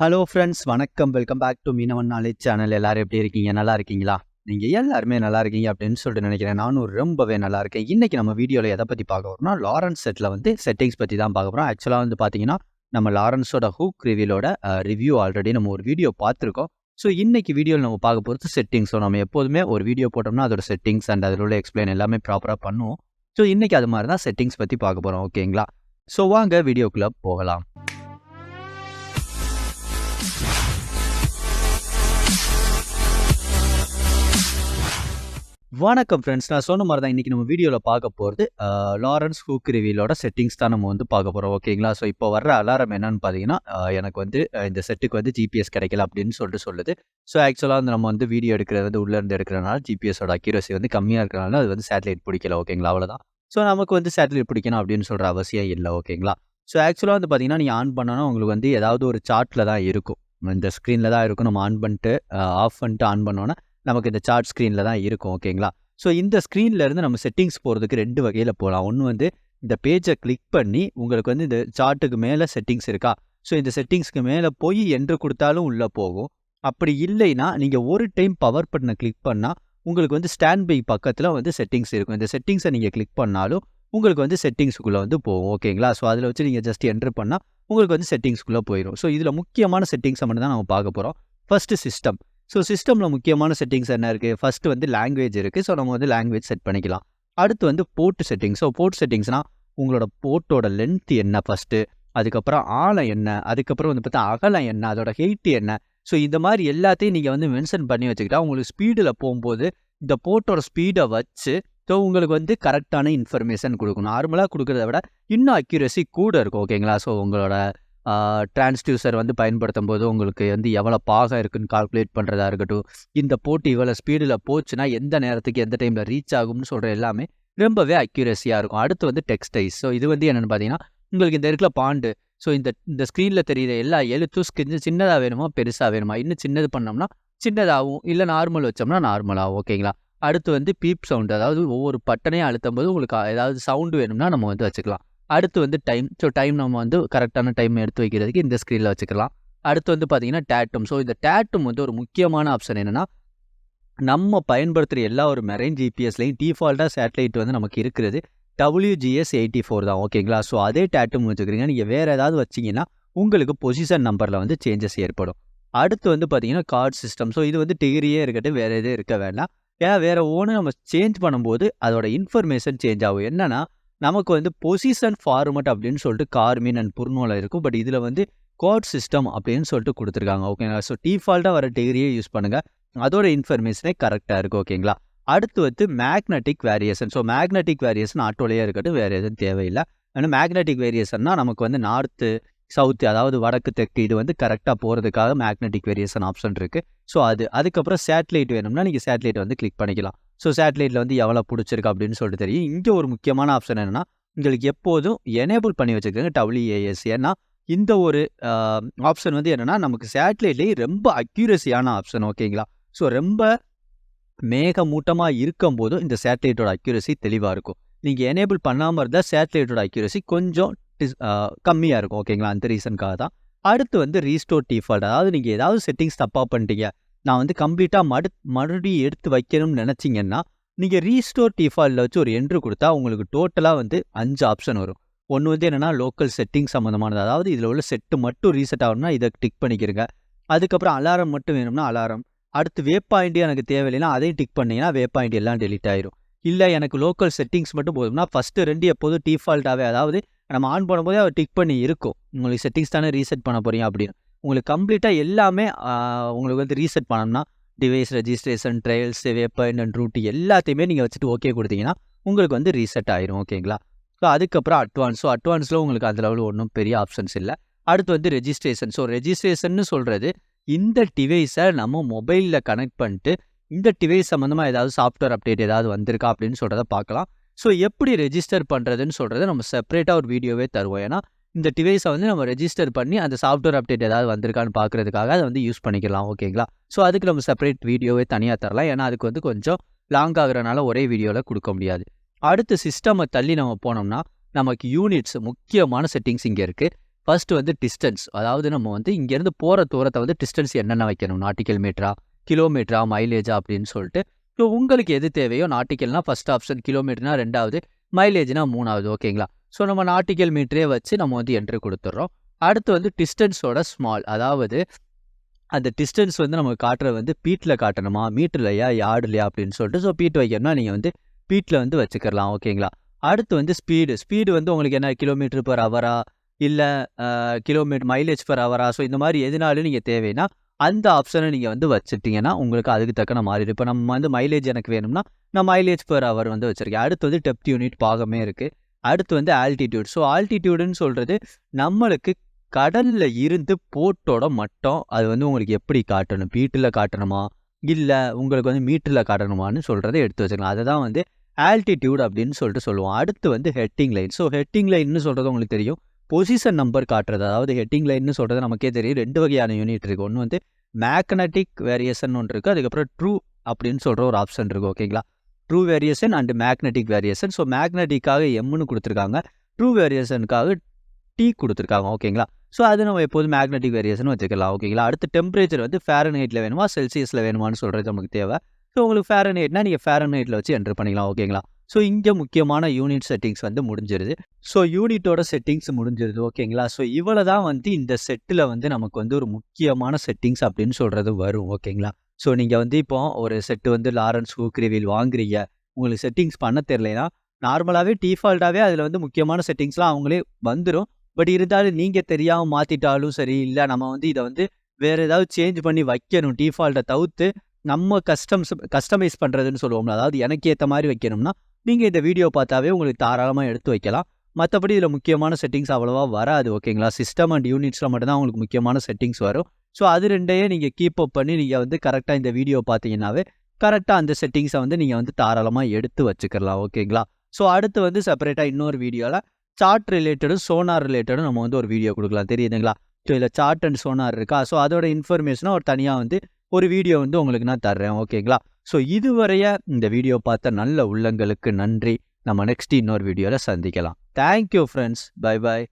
Hello friends வணக்கம். Welcome back to Meenavan knowledge channel எல்லாரும் எப்படி இருக்கீங்க? நல்லா இருக்கீங்களா? நீங்கள் எல்லாருமே நல்லா இருக்கீங்க அப்படின்னு சொல்லிட்டு நினைக்கிறேன். நானும் ரொம்பவே நல்லா இருக்கேன். இன்றைக்கி நம்ம வீடியோவில் எதை பற்றி பார்க்க போகிறோம்னா லாரன்ஸ் செட்டில் வந்து செட்டிங்ஸ் பற்றி தான் பார்க்க போகிறோம் ஆக்சுவலாக வந்து பார்த்தீங்கன்னா நம்ம லாரன்ஸோட ஹூக் ரிவியூலோட ரிவ்யூ ஆல்ரெடி நம்ம ஒரு வீடியோ பார்த்துருக்கோம். ஸோ இன்றைக்கி வீடியோவில் நம்ம பார்க்க போகிறது செட்டிங்ஸ் ஸோ நம்ம எப்போதுமே ஒரு வீடியோ போட்டோம்னா அதோட செட்டிங்ஸ் அண்ட் அதில் உள்ள எக்ஸ்பிளைன் எல்லாமே ப்ராப்பராக பண்ணுவோம். ஸோ இன்றைக்கி அது மாதிரி தான் செட்டிங்ஸ் பற்றி பார்க்க போகிறோம் ஓகேங்களா ஸோ வாங்க வீடியோக்குள்ளே போகலாம். வணக்கம் ஃப்ரெண்ட்ஸ் நான் சொன்ன மாதிரி தான் இன்றைக்கி நம்ம வீடியோவில் பார்க்க போகிறது லாரன்ஸ் ஹூக் ரிவியூலோட செட்டிங்ஸ் தான் நம்ம வந்து பார்க்க போகிறோம் ஓகேங்களா ஸோ இப்போ வர்ற அலாரம் என்னன்னு பார்த்தீங்கன்னா எனக்கு வந்து இந்த செட்டுக்கு வந்து ஜிபிஎஸ் கிடைக்கல அப்படின்னு சொல்லிட்டு சொல்லுது. ஸோ ஆக்சுவலாக வந்து நம்ம வந்து வீடியோ எடுக்கிறது வந்து உள்ளேருந்து எடுக்கிறனால ஜிபிஎஸோட அக்யூரசி வந்து கம்மியாக இருக்கிறனால அது வந்து சேட்டலைட் பிடிக்கல. ஓகேங்களா அவ்வளோதான் ஸோ நமக்கு வந்து சேட்டலைட் பிடிக்கணும் அப்படின்னு சொல்கிற அவசியம் இல்லை. ஓகேங்களா ஸோ ஆக்சுவலாக வந்து பார்த்தீங்கன்னா நீங்கள் ஆன் பண்ணோன்னா உங்களுக்கு வந்து ஏதாவது ஒரு சார்ட்டில் தான் இருக்கும். இந்த ஸ்க்ரீனில் தான் இருக்கும். நம்ம ஆன் பண்ணிட்டு ஆஃப் பண்ணிட்டு ஆன் பண்ணோன்னா நமக்கு இந்த சார்ட் ஸ்க்ரீனில் தான் இருக்கும் ஓகேங்களா ஸோ இந்த ஸ்க்ரீன்லேருந்து நம்ம செட்டிங்ஸ் போகிறதுக்கு ரெண்டு வகையில் போகலாம் ஒன்று வந்து இந்த பேஜை கிளிக் பண்ணி உங்களுக்கு வந்து இந்த சார்ட்டுக்கு மேலே செட்டிங்ஸ் இருக்கா? ஸோ இந்த செட்டிங்ஸ்க்கு மேலே போய் என்று கொடுத்தாலும் உள்ளே போகும். அப்படி இல்லைன்னா நீங்கள் ஒரு டைம் பவர் பட்டனை கிளிக் பண்ணால் உங்களுக்கு வந்து ஸ்டாண்ட் பை பக்கத்தில் வந்து செட்டிங்ஸ் இருக்கும். இந்த செட்டிங்ஸை நீங்கள் கிளிக் பண்ணாலும் உங்களுக்கு வந்து செட்டிங்ஸுக்குள்ளே வந்து போகும் ஓகேங்களா ஸோ அதில் வச்சு நீங்கள் ஜஸ்ட் என்ட்ரு பண்ணால் உங்களுக்கு வந்து செட்டிங்ஸ்குள்ளே போயிடும் ஸோ இதில் முக்கியமான செட்டிங்ஸை மட்டும் தான் நம்ம பார்க்க போகிறோம் ஃபஸ்ட்டு சிஸ்டம் ஸோ சிஸ்டமில் முக்கியமான செட்டிங்ஸ் என்ன இருக்குது ஃபஸ்ட்டு வந்து லாங்குவேஜ் இருக்குது ஸோ நம்ம வந்து லாங்குவேஜ் செட் பண்ணிக்கலாம். அடுத்து வந்து போர்ட் செட்டிங்ஸ் ஸோ போர்ட் செட்டிங்ஸ்னால் உங்களோட போர்ட்டோட லென்த் என்ன ஃபஸ்ட்டு அதுக்கப்புறம் ஆழம் என்ன? அதுக்கப்புறம் வந்து பார்த்தா அகலம் என்ன? அதோட ஹெயிட் என்ன? ஸோ இந்த மாதிரி எல்லாத்தையும் நீங்கள் வந்து மென்ஷன் பண்ணி வச்சுக்கிட்டா உங்களுக்கு ஸ்பீடில் போகும்போது இந்த போர்ட்டோட ஸ்பீடை வச்சு ஸோ உங்களுக்கு வந்து கரெக்டான இன்ஃபர்மேஷன் கொடுக்கணும். நார்மலாக கொடுக்குறத விட இன்னும் அக்யூரஸி கூட இருக்கும் ஓகேங்களா ஸோ உங்களோட டிரான்ஸ்டியூசர் வந்து பயன்படுத்தும் போது உங்களுக்கு வந்து எவ்வளோ பாகம் இருக்குன்னு கால்குலேட் பண்ணுறதா இருக்கட்டும் இந்த போட்டி இவ்வளோ ஸ்பீடில் போச்சுன்னா எந்த நேரத்துக்கு எந்த டைமில் ரீச் ஆகும்னு சொல்கிற எல்லாமே ரொம்பவே அக்யூரஸியாக இருக்கும். அடுத்து வந்து டெக்ஸ்டைஸ் ஸோ இது வந்து என்னென்னு பார்த்தீங்கன்னா உங்களுக்கு இந்த இருக்கிற பாண்டு ஸோ இந்த இந்த ஸ்க்ரீனில் தெரிகிற எல்லா எழுத்தும் ஸ்கிரிஞ்சு சின்னதாக வேணுமா பெருசாக வேணுமா? இன்னும் சின்னது பண்ணோம்னா சின்னதாகவும் இல்லை நார்மல் வச்சோம்னா நார்மலாகும் ஓகேங்களா அடுத்து வந்து பீப் சவுண்ட் அதாவது ஒவ்வொரு பட்டனையும் அழுத்தும் போது உங்களுக்கு ஏதாவது சவுண்டு வேணும்னா நம்ம வந்து வச்சுக்கலாம். அடுத்து வந்து டைம் ஸோ டைம் நம்ம வந்து கரெக்டான டைம் எடுத்து வைக்கிறதுக்கு இந்த ஸ்க்ரீனில் வச்சுக்கலாம். அடுத்து வந்து பார்த்தீங்கன்னா டேட்டும் ஸோ இந்த டேட்டும் வந்து ஒரு முக்கியமான ஆப்ஷன் என்னென்னா நம்ம பயன்படுத்துகிற எல்லா ஒரு மெரைன் ஜிபிஎஸ்லையும் டிஃபால்ட்டாக சேட்டலைட் வந்து நமக்கு இருக்கிறது டபுள்யூஜிஎஸ் எயிட்டி ஃபோர் தான். ஓகேங்களா ஸோ அதே டேட்டும் வச்சுக்கிறீங்க. நீங்கள் வேறு ஏதாவது வச்சிங்கன்னா உங்களுக்கு பொசிஷன் நம்பரில் வந்து சேஞ்சஸ் ஏற்படும். அடுத்து வந்து பார்த்தீங்கன்னா கார்டு சிஸ்டம் ஸோ இது வந்து டிகிரியே இருக்கட்டும் வேறு எதுவும் இருக்க வேண்டாம். ஏன்னா வேறு ஒன்று நம்ம சேஞ்ச் பண்ணும்போது அதோட இன்ஃபர்மேஷன் சேஞ்ச் ஆகும். என்னன்னா நமக்கு வந்து பொசிஷன் ஃபார்மட் அப்படின்னு சொல்லிட்டு கார்மின் அண்ட் புர்னோவில் இருக்கும். பட் இதில் வந்து கோட் சிஸ்டம் அப்படின்னு சொல்லிட்டு கொடுத்துருக்காங்க. ஓகேங்களா ஸோ டிஃபால்ட்டாக வர டிகிரியே யூஸ் பண்ணுங்கள் அதோட இன்ஃபர்மேஷனே கரெக்டாக இருக்குது ஓகேங்களா அடுத்து வந்து magnetic variation so magnetic variation ஆட்டோலேயே இருக்கட்டும் வேறு எதுவும் தேவையில்லை. ஆனால் மேக்னெட்டிக் வேரியேஷன்னா நமக்கு வந்து நார்த்து சவுத்து அதாவது வடக்கு தெற்கு இது வந்து கரெக்டாக போகிறதுக்காக மேக்னெட்டிக் வேரியேஷன் ஆப்ஷன் இருக்குது ஸோ அது அதுக்கப்புறம் சேட்டலைட் வேணும்னா நீங்கள் சேட்டலைட் வந்து கிளிக் பண்ணிக்கலாம். ஸோ சேட்டலைட்டில் வந்து எவ்வளோ பிடிச்சிருக்கு அப்படின்னு சொல்லிட்டு தெரியும். இங்கே ஒரு முக்கியமான ஆப்ஷன் என்னென்னா உங்களுக்கு எப்போதும் எனேபிள் பண்ணி வச்சுக்கோங்க டபிள்யூஏஎஸ் ஏன்னா இந்த ஒரு ஆப்ஷன் வந்து என்னென்னா நமக்கு சேட்டலைட்லேயே ரொம்ப அக்யூரஸியான ஆப்ஷன் ஓகேங்களா ஸோ ரொம்ப மேகமூட்டமாக இருக்கும்போதும் இந்த சேட்டலைட்டோட அக்யூரசி தெளிவாக இருக்கும். நீங்கள் எனேபிள் பண்ணாமல் இருந்தால் சேட்டலைட்டோட அக்யூரசி கொஞ்சம் டிஸ் கம்மியாக இருக்கும் ஓகேங்களா அந்த ரீசனுக்காக தான் அடுத்து வந்து ரீஸ்டோர் டிஃபால்ட் அதாவது நீங்கள் ஏதாவது செட்டிங்ஸ் தப்பாக பண்ணிட்டீங்க நான் வந்து கம்ப்ளீட்டாக மடு மறுபடியும் எடுத்து வைக்கணும்னு நினச்சிங்கன்னா நீங்கள் ரீஸ்டோர் டிஃபால்ட்டில் வச்சு ஒரு என்ட்ரு கொடுத்தா உங்களுக்கு டோட்டலாக வந்து அஞ்சு ஆப்ஷன் வரும். ஒன்று வந்து என்னென்னா லோக்கல் செட்டிங் சம்மந்தமானது அதாவது இதில் உள்ள செட்டு மட்டும் ரீசெட் ஆகணும்னா இதை டிக் பண்ணிக்கிறங்க அதுக்கப்புறம் அலாரம் மட்டும் வேணும்னா அலாரம் அடுத்து வே பாயிண்ட் எனக்கு தேவையில்லைன்னா அதையும் டிக் பண்ணீங்கன்னா வே பாயிண்ட் எல்லாம் டெலிட் ஆயிரும். இல்லை எனக்கு லோக்கல் செட்டிங்ஸ் மட்டும் போதும்னா ஃபஸ்ட்டு ரெண்டு எப்போதும் டிஃபால்ட்டாகவே அதாவது நம்ம ஆன் பண்ணும்போதே அவர் டிக் பண்ணி இருக்கும். உங்களுக்கு செட்டிங்ஸ் தானே ரீசெட் பண்ண போகிறீங்க அப்படின்னு. உங்களுக்கு கம்ப்ளீட்டாக எல்லாமே உங்களுக்கு வந்து ரீசெட் பண்ணோம்னா device registration trails waypoint and route எல்லாத்தையுமே நீங்கள் வச்சுட்டு ஓகே கொடுத்தீங்கன்னா உங்களுக்கு வந்து ரீசெட் ஆயிரும் ஓகேங்களா ஸோ அதுக்கப்புறம் அட்வான்ஸ் ஸோ அட்வான்ஸில் உங்களுக்கு அந்த லெவலில் ஒன்றும் பெரிய ஆப்ஷன்ஸ் இல்லை. அடுத்து வந்து ரெஜிஸ்ட்ரேஷன் ஸோ ரெஜிஸ்ட்ரேஷன்னு சொல்கிறது இந்த டிவைஸை நம்ம மொபைலில் கனெக்ட் பண்ணிட்டு இந்த டிவைஸ் சம்மந்தமாக ஏதாவது சாஃப்ட்வேர் அப்டேட் ஏதாவது வந்திருக்கா அப்படின்னு சொல்கிறத பார்க்கலாம். ஸோ எப்படி ரெஜிஸ்டர் பண்ணுறதுன்னு சொல்கிறத நம்ம செப்பரேட்டாக ஒரு வீடியோவே தருவோம். ஏன்னா இந்த டிவைஸை வந்து நம்ம ரெஜிஸ்டர் பண்ணி அந்த சாஃப்ட்வேர் அப்டேட் ஏதாவது வந்திருக்கான்னு பார்க்குறதுக்காக அதை வந்து யூஸ் பண்ணிக்கலாம் ஓகேங்களா ஸோ அதுக்கு நம்ம செப்பரேட் வீடியோவே தனியாக தரலாம். ஏன்னா அதுக்கு வந்து கொஞ்சம் லாங் ஆகுறனால ஒரே வீடியோவில் கொடுக்க முடியாது. அடுத்து சிஸ்டமை தள்ளி நம்ம போனோம்னா நமக்கு யூனிட்ஸ் முக்கியமான செட்டிங்ஸ் இங்கே இருக்குது ஃபர்ஸ்ட் வந்து டிஸ்டன்ஸ் அதாவது நம்ம வந்து இங்கேருந்து போகிற தூரத்தை வந்து டிஸ்டன்ஸ் என்னென்ன வைக்கணும்? நாட்டிக்கல் மீட்டரா கிலோமீட்டரா மைலேஜா அப்படின்னு சொல்லிட்டு. ஸோ உங்களுக்கு எது தேவையோ நாட்டிக்கல்னால் ஃபஸ்ட் ஆப்ஷன் கிலோமீட்டர்னா ரெண்டாவது மைலேஜ்னா மூணாவது ஓகேங்களா ஸோ நம்ம நாட்டிக்கல் மீட்டரே வச்சு நம்ம வந்து என்ட்ரி கொடுத்துட்றோம் அடுத்து வந்து டிஸ்டன்ஸோட ஸ்மால் அதாவது அந்த டிஸ்டன்ஸ் வந்து நமக்கு காட்டுறது வந்து பீட்டில் காட்டணுமா? மீட்டர்லையா யார்டுலையா அப்படின்னு சொல்லிட்டு ஸோ பீட் வைக்கணும்னா நீங்கள் வந்து பீட்டில் வந்து வச்சுக்கலாம் ஓகேங்களா அடுத்து வந்து ஸ்பீடு ஸ்பீடு வந்து உங்களுக்கு என்ன? கிலோமீட்டர் பர் ஹவரா இல்லை கிலோமீட்டர் மைலேஜ் பர் ஹவரா ஸோ இந்த மாதிரி எதுனாலும் நீங்கள் தேவைன்னா அந்த ஆப்ஷனை நீங்கள் வந்து வச்சுட்டிங்கன்னா உங்களுக்கு அதுக்கு தக்கன மாறிடும். இப்போ நம்ம வந்து மைலேஜ் எனக்கு வேணும்னா நான் மைலேஜ் பர் ஹவர் வந்து வச்சுருக்கேன். அடுத்து வந்து டெப்த் யூனிட் பாகமே இருக்குது அடுத்து வந்து ஆல்டிடியூட் ஸோ ஆல்டிடியூடுன்னு சொல்கிறது நம்மளுக்கு கடலில் இருந்து போட்டோட மட்டம். அது வந்து உங்களுக்கு எப்படி காட்டணும்? பீட்டில் காட்டணுமா? இல்லை உங்களுக்கு வந்து மீட்டரில் காட்டணுமான்னு சொல்கிறத எடுத்து வச்சுக்கலாம். அதை தான் வந்து ஆல்டிடியூட் அப்படின்னு சொல்லிட்டு சொல்லுவோம். அடுத்து வந்து ஹெட்டிங் லைன் ஸோ ஹெட்டிங் லைன்னு சொல்கிறது உங்களுக்கு தெரியும். பொசிஷன் நம்பர் காட்டுறது. அதாவது ஹெட்டிங் லைன்னு சொல்கிறது நமக்கே தெரியும். ரெண்டு வகையான யூனிட் இருக்குது ஒன்று வந்து மேக்னட்டிக் வேரியேஷன் ஒன்று இருக்குது அதுக்கப்புறம் ட்ரூ அப்படின்னு சொல்கிற ஒரு ஆப்ஷன் இருக்குது ஓகேங்களா true variation and magnetic variation so மேக்னெட்டிக்காக எம்னு கொடுத்துருக்காங்க. ட்ரூ வேரியேஷனுக்காக டி கொடுத்துருக்காங்க. ஓகேங்களா ஸோ அது நம்ம எப்போதும் மேக்னெட்டிக் வேரியேஷன் வச்சுக்கலாம் ஓகேங்களா அடுத்து டெம்பரேச்சர் வந்து ஃபேரன்ஹைட்டில் வேணுமா? செல்சியஸில் வேணுமான்னு சொல்கிறது நமக்கு தேவை. ஸோ உங்களுக்கு ஃபேரன்ஹைட்னா நீங்கள் ஃபேரன்ஹைட்டில் வச்சு என்ட்ரு பண்ணிக்கலாம். ஓகேங்களா ஸோ இங்கே முக்கியமான யூனிட் செட்டிங்ஸ் வந்து முடிஞ்சிருது. ஸோ யூனிட்டோட செட்டிங்ஸ் முடிஞ்சிருது. ஓகேங்களா ஸோ இவ்வளோ தான் வந்து இந்த செட்டில் வந்து நமக்கு வந்து ஒரு முக்கியமான செட்டிங்ஸ் அப்படின்னு சொல்கிறது வரும். ஓகேங்களா ஸோ நீங்கள் வந்து இப்போ ஒரு செட்டு வந்து லாரன்ஸ் ஹூக்ரிவில் வாங்குறீங்க. உங்களுக்கு செட்டிங்ஸ் பண்ண தெரிலனா நார்மலாகவே டிஃபால்ட்டாகவே அதில் வந்து முக்கியமான செட்டிங்ஸ்லாம் அவங்களே வந்துடும் பட் இருந்தாலும் நீங்கள் தெரியாமல் மாற்றிட்டாலும் சரி இல்லை நம்ம வந்து இதை வந்து வேறு ஏதாவது சேஞ்ச் பண்ணி வைக்கணும் டிஃபால்ட்டை தவிர்த்து நம்ம கஸ்டம்ஸ் கஸ்டமைஸ் பண்ணுறதுன்னு சொல்லுவோம்ல அதாவது எனக்கு ஏற்ற மாதிரி வைக்கணும்னா நீங்கள் இந்த வீடியோ பார்த்தாவே உங்களுக்கு தாராளமாக எடுத்து வைக்கலாம். மற்றபடி இதில் முக்கியமான செட்டிங்ஸ் அவ்வளோவா வராது ஓகேங்களா சிஸ்டம் அண்ட் யூனிட்ஸில் மட்டும்தான் உங்களுக்கு முக்கியமான செட்டிங்ஸ் வரும். ஸோ அது ரெண்டையே நீங்கள் கீப் அப் பண்ணி நீங்கள் வந்து கரெக்டாக இந்த வீடியோ பார்த்தீங்கன்னாவே கரெக்டாக அந்த செட்டிங்ஸை வந்து நீங்கள் வந்து தாராளமாக எடுத்து வச்சுக்கலாம் ஓகேங்களா ஸோ அடுத்து வந்து செப்பரேட்டாக இன்னொரு வீடியோவில் சார்ட் ரிலேட்டடும் சோனார் ரிலேட்டடும் நம்ம வந்து ஒரு வீடியோ கொடுக்கலாம். தெரியுதுங்களா? ஸோ இதில் சார்ட் அண்ட் சோனார் இருக்கா? ஸோ அதோட இன்ஃபர்மேஷனாக ஒரு தனியாக வந்து ஒரு வீடியோ வந்து உங்களுக்கு நான் தர்றேன் ஓகேங்களா ஸோ இதுவரைய இந்த வீடியோ பார்த்த நல்ல உள்ளங்களுக்கு நன்றி. நம்ம நெக்ஸ்ட் இன்னொரு வீடியோவில் சந்திக்கலாம். Thank you friends bye bye